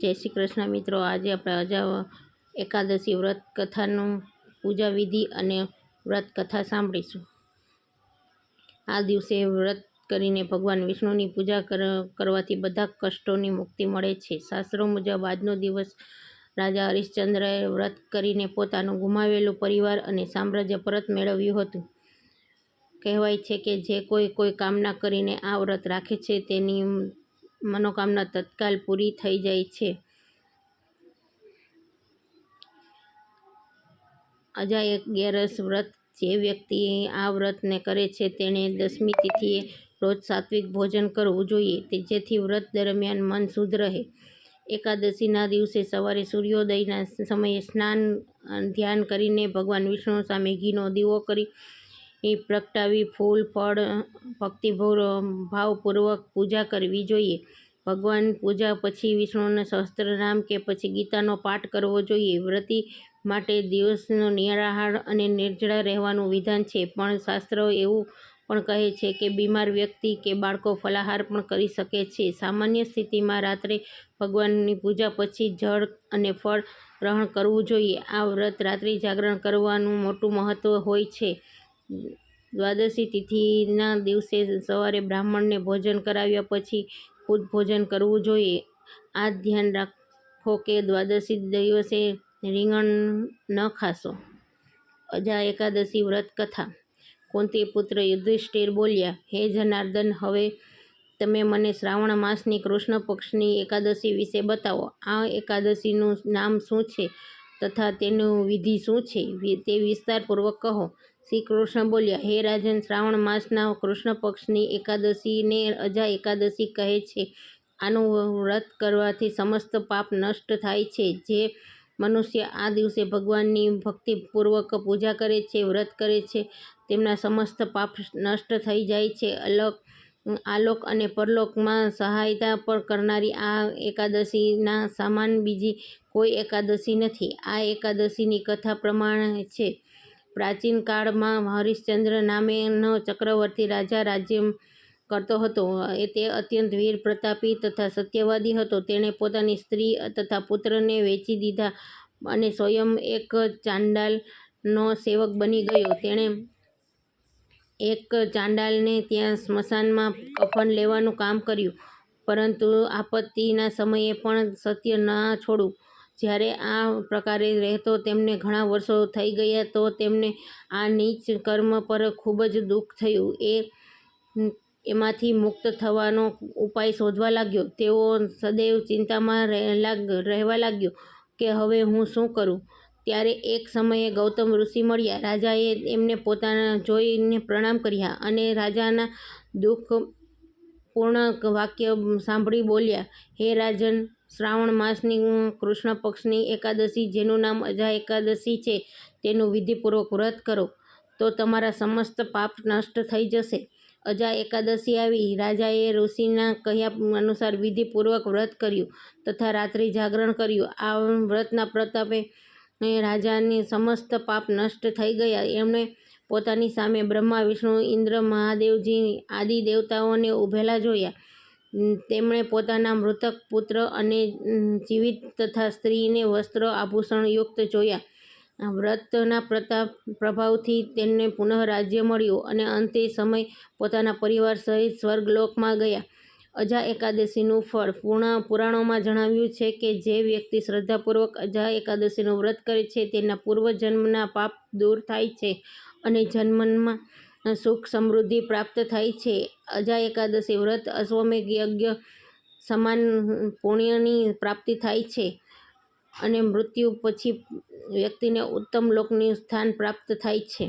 જય શ્રી કૃષ્ણ મિત્રો. આજે આપણે અજા એકાદશી વ્રત કથાનું પૂજા વિધિ અને વ્રત કથા સાંભળીશું. આ દિવસે વ્રત કરીને ભગવાન વિષ્ણુની પૂજા કર- કરવાથી બધા કષ્ટોની મુક્તિ મળે છે. શાસ્ત્રો મુજબ આજનો દિવસ રાજા હરિશ્ચંદ્રએ વ્રત કરીને પોતાનું ગુમાવેલું પરિવાર અને સામ્રાજ્ય પરત મેળવ્યું હતું. કહેવાય છે કે જે કોઈ કોઈ કામના કરીને આ વ્રત રાખે છે તેની મનોકામના તત્કાલ પૂરી થઈ જાય છે. અજા ગેરસ વ્રત જે વ્યક્તિ આ વ્રતને કરે છે તેણે દસમી તિથિએ રોજ સાત્વિક ભોજન કરવું જોઈએ જેથી વ્રત દરમિયાન મન શુદ્ધ રહે. એકાદશીના દિવસે સવારે સૂર્યોદયના સમયે સ્નાન ધ્યાન કરીને ભગવાન વિષ્ણુ સામે ઘીનો દીવો કરી એ પ્રગટાવી ફૂલ ફળ, ભક્તિભોર, ભાવપૂર્વક પૂજા કરવી જોઈએ. ભગવાન પૂજા પછી વિષ્ણુના સહસ્ત્રનામ કે પછી ગીતાનો પાઠ કરવો જોઈએ. વ્રતિ માટે દિવસનો નિરાહાર અને નિર્જળા રહેવાનું વિધાન છે. પણ શાસ્ત્ર એવું પણ કહે છે કે બીમાર વ્યક્તિ કે બાળકો ફલાહાર પણ કરી શકે છે. સામાન્ય સ્થિતિમાં રાત્રે ભગવાનની પૂજા પછી જળ અને ફળ ગ્રહણ કરવું જોઈએ. આ વ્રત રાત્રિ જાગરણ કરવાનું મોટું મહત્ત્વ હોય છે. દ્વાદશી તિથિના દિવસે સવારે બ્રાહ્મણને ભોજન કરાવ્યા પછી ખુદ ભોજન કરવું જોઈએ. આ ધ્યાન રાખો કે દ્વાદશી દિવસે રીંગણ ન ખાશો. અજા એકાદશી વ્રત કથા. કુંતી પુત્ર યુધિષ્ઠિર બોલ્યા, હે જનાર્દન, હવે તમે મને શ્રાવણ માસની કૃષ્ણ પક્ષની એકાદશી વિશે બતાવો. આ એકાદશીનું નામ શું છે તથા તેનું વિધિ શું છે? તે વિસ્તારપૂર્વક કહો. શ્રી કૃષ્ણ બોલ્યા, હે રાજન, શ્રાવણ માસના કૃષ્ણ પક્ષની એકાદશીને અજા એકાદશી કહે છે. આનું વ્રત કરવાથી સમસ્ત પાપ નષ્ટ થાય છે. જે મનુષ્ય આ દિવસે ભગવાનની ભક્તિપૂર્વક પૂજા કરે છે, વ્રત કરે છે, તેમના સમસ્ત પાપ નષ્ટ થઈ જાય છે. અલગ, આલોક અને પરલોકમાં સહાયતા પણ કરનારી આ એકાદશીના સામાન બીજી કોઈ એકાદશી નથી. આ એકાદશીની કથા પ્રમાણે છે. પ્રાચીન કાળમાં હરિશ્ચંદ્ર નામેનો ચક્રવર્તી રાજા રાજ્ય કરતો હતો. તે અત્યંત વીર, પ્રતાપી તથા સત્યવાદી હતો. તેણે પોતાની સ્ત્રી તથા પુત્રને વેચી દીધા અને સ્વયં એક ચાંડાલનો સેવક બની ગયો. તેણે એક ચાંડાલને ત્યાં સ્મશાનમાં કફન લેવાનું કામ કર્યું, પરંતુ આપત્તિના સમયે પણ સત્ય ના છોડવું જ્યારે આ પ્રકારે રહેતો તેમને ઘણા વર્ષો થઈ ગયા તો તેમને આ નીચ કર્મ પર ખૂબ જ દુઃખ થયું. એ એમાંથી મુક્ત થવાનો ઉપાય શોધવા લાગ્યો. તેઓ સદૈવ ચિંતામાં રહેવા લાગ્યો કે હવે હું શું કરું? ત્યારે એક સમયે ગૌતમ ઋષિ મળ્યા. રાજાએ એમને પોતાના જોઈને પ્રણામ કર્યા અને રાજાના દુઃખ પૂર્ણ વાક્ય સાંભળી બોલ્યા, હે રાજન શ્રાવણ માસની કૃષ્ણ પક્ષની એકાદશી, જેનું નામ અજા એકાદશી છે, તેનું વિધિપૂર્વક વ્રત કરો, તો તમારા સમસ્ત પાપ નષ્ટ થઈ જશે. અજા એકાદશી આવી, રાજાએ ઋષિના કહ્યા અનુસાર વિધિપૂર્વક વ્રત કર્યું તથા રાત્રિ જાગરણ કર્યું. આ વ્રતના પ્રતાપે રાજાની સમસ્ત પાપ નષ્ટ થઈ ગયા. એમણે પોતાની સામે બ્રહ્મા, વિષ્ણુ, ઇન્દ્ર, મહાદેવજી, આદિ દેવતાઓને ઊભેલા જોયા. તેમણે પોતાના મૃતક પુત્ર અને જીવિત તથા સ્ત્રીને વસ્ત્ર આભૂષણયુક્ત જોયા. વ્રતના પ્રતાપ, પ્રભાવથી તેમને પુનઃ રાજ્ય મળ્યું અને અંતે સમય પોતાના પરિવાર સહિત સ્વર્ગલોકમાં ગયા. અજા એકાદશીનું ફળ. પૂર્ણ પુરાણોમાં જણાવ્યું છે કે જે વ્યક્તિ શ્રદ્ધાપૂર્વક અજા એકાદશીનું વ્રત કરે છે, તેના પૂર્વજન્મના પાપ દૂર થાય છે અને જન્મમાં સુખ સમૃદ્ધિ પ્રાપ્ત થાય છે. અજા એકાદશી વ્રત અશ્વમેઘ યજ્ઞ સમાન પુણ્યની પ્રાપ્તિ થાય છે અને મૃત્યુ પછી વ્યક્તિને ઉત્તમ લોકનું સ્થાન પ્રાપ્ત થાય છે.